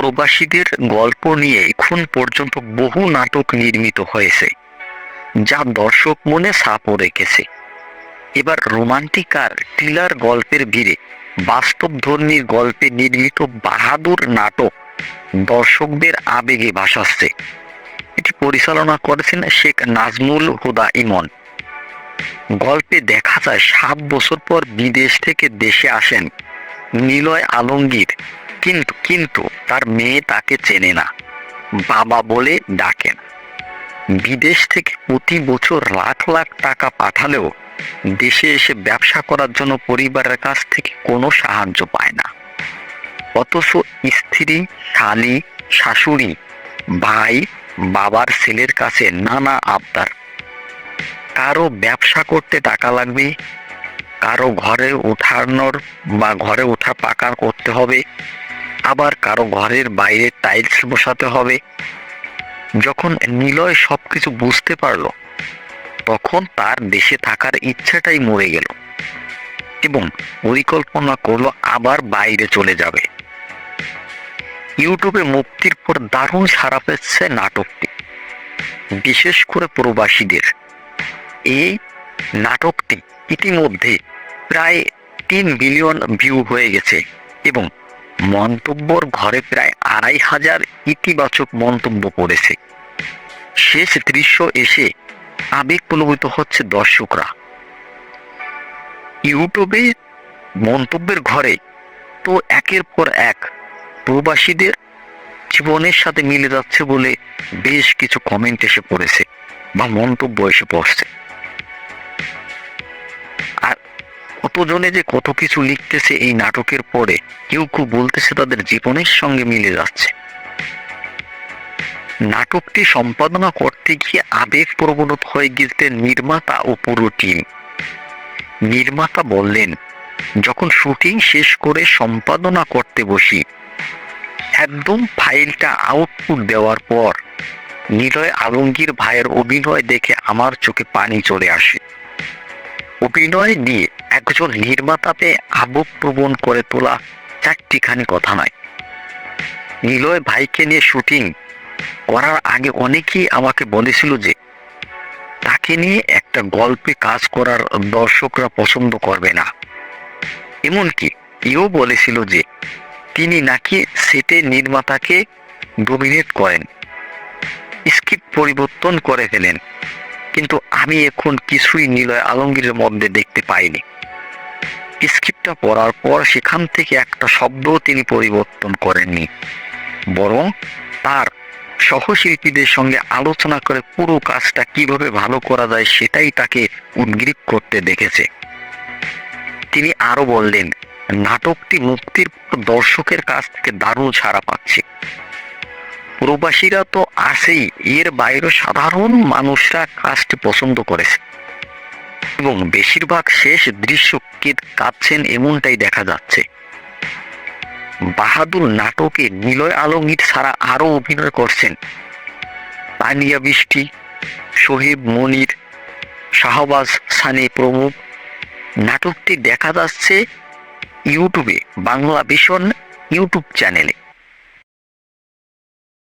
প্রবাসীদের গল্প নিয়ে এখন পর্যন্ত বহু নাটক নির্মিত হয়েছে, যা দর্শক মনে ছাপও রেখেছে। এবার রোমান্টিক আর থ্রিলার গল্পের ভিড়ে বাস্তবধর্মীর গল্পে নির্মিত বাহাদুর নাটক দর্শকদের আবেগে ভাসাচ্ছে। এটি পরিচালনা করেছেন শেখ নাজমুল হুদা ইমন। গল্পে দেখা যায়, সাত বছর পর বিদেশ থেকে দেশে আসেন নিলয় আলমগীর। কিন্তু কিন্তু তার মেয়ে তাকে চেনে না। বাবা বলে ডাকেন। বিদেশ থেকে প্রতি বছর লাখ লাখ টাকা পাঠালেও দেশে এসে ব্যবসা করার জন্য পরিবারের কাছ থেকে কোনো সাহায্য পায় না। অথচ স্ত্রী শালি শাশুড়ি, ভাই, বাবার ছেলের কাছে নানা আবদার। কারও ব্যবসা করতে টাকা লাগবে, কারও ঘরে উঠানোর বা ঘরে ওঠা পাকা করতে হবে আবার কারও ঘরের বাইরে টাইলস বসাতে হবে। যখন নিলয় সবকিছু বুঝতে পারল, তখন তার দেশে থাকার ইচ্ছাটাই মরে গেল এবং পরিকল্পনা করল আবার বাইরে চলে যাবে। ইউটিউবে মুক্তির পর দারুণ সারা পেয়েছে নাটকটি। বিশেষ করে প্রবাসীদের। এই নাটকটি ইতিমধ্যে প্রায় তিন বিলিয়ন ভিউ হয়ে গেছে এবং মন্তব্যর ঘরে প্রায় আড়াই হাজার ইতিবাচক মন্তব্য পড়েছে শেষ দৃশ্য এসে আবেগ প্রলোভিত হচ্ছে দর্শকরা। ইউটিউবে মন্তব্যের ঘরে তো একের পর এক প্রবাসীদের জীবনের সাথে মিলে যাচ্ছে বলে বেশ কিছু কমেন্ট এসে পড়েছে বা মন্তব্য এসে পড়ছে। কতজনে যে কত কিছু লিখতেছে এই নাটকের পরে কেউ কেউ বলতেছে তাদের জীবনের সঙ্গে মিলে যাচ্ছে। নাটকটি সম্পাদনা করতে গিয়ে আবেগ প্রবণত হয়ে গিয়েছিলেন নির্মাতা ও পুরো টিম। নির্মাতা বললেন, যখন শুটিং শেষ করে সম্পাদনা করতে বসি, একদম ফাইলটা আউটপুট দেওয়ার পর নিলয় আলমগীর ভাইয়ের অভিনয় দেখে আমার চোখে পানি চলে আসে। অভিনয় নিয়ে একজন নির্মাতাতে আবেগপ্রবণ করে তোলা চারটিখানি কথা নয়। নিলয় ভাইকে নিয়ে শুটিং করার আগে অনেকেই আমাকে বলেছিল যে, তাকে নিয়ে একটা গল্পে কাজ করার দর্শকরা পছন্দ করবে না। এমনকি এও বলেছিল যে, তিনি নাকি সেটে নির্মাতাকে ডোমিনেট করেন, স্ক্রিপ্ট পরিবর্তন করে ফেলেন। কিন্তু আমি এখন কিছুই নিলয় আলমগীরের মধ্যে দেখতে পাইনি। স্ক্রিপ্টটা পড়ার পর সেখান থেকে একটা শব্দও তিনি পরিবর্তন করেননি। বরং তার সহশিল্পীদের সঙ্গে আলোচনা করে পুরো কাজটা কীভাবে ভালো করা যায় সেটাই তাকে উদ্গ্রীব করতে দেখেছে। তিনি আরও বললেন, নাটকটি মুক্তির দর্শকের কাছ থেকে দারুণ ছাড়া পাচ্ছে। প্রবাসীরা তো আছেই। এর বাইরে সাধারণ মানুষরা কাজটি পছন্দ করেছে। এবং বেশিরভাগ শেষ দৃশ্য কাঁদছেন এমনটাই দেখা যাচ্ছে। বাহাদুর নাটকে নিলয় আলমগীর ছাড়া আরও অভিনয় করছেন। তানিয়া বৃষ্টি শহীদ মনির, শাহবাজ সানি প্রমুখ। নাটকটি দেখা যাচ্ছে ইউটিউবে, বাংলা ভীষণ ইউটিউব চ্যানেলে।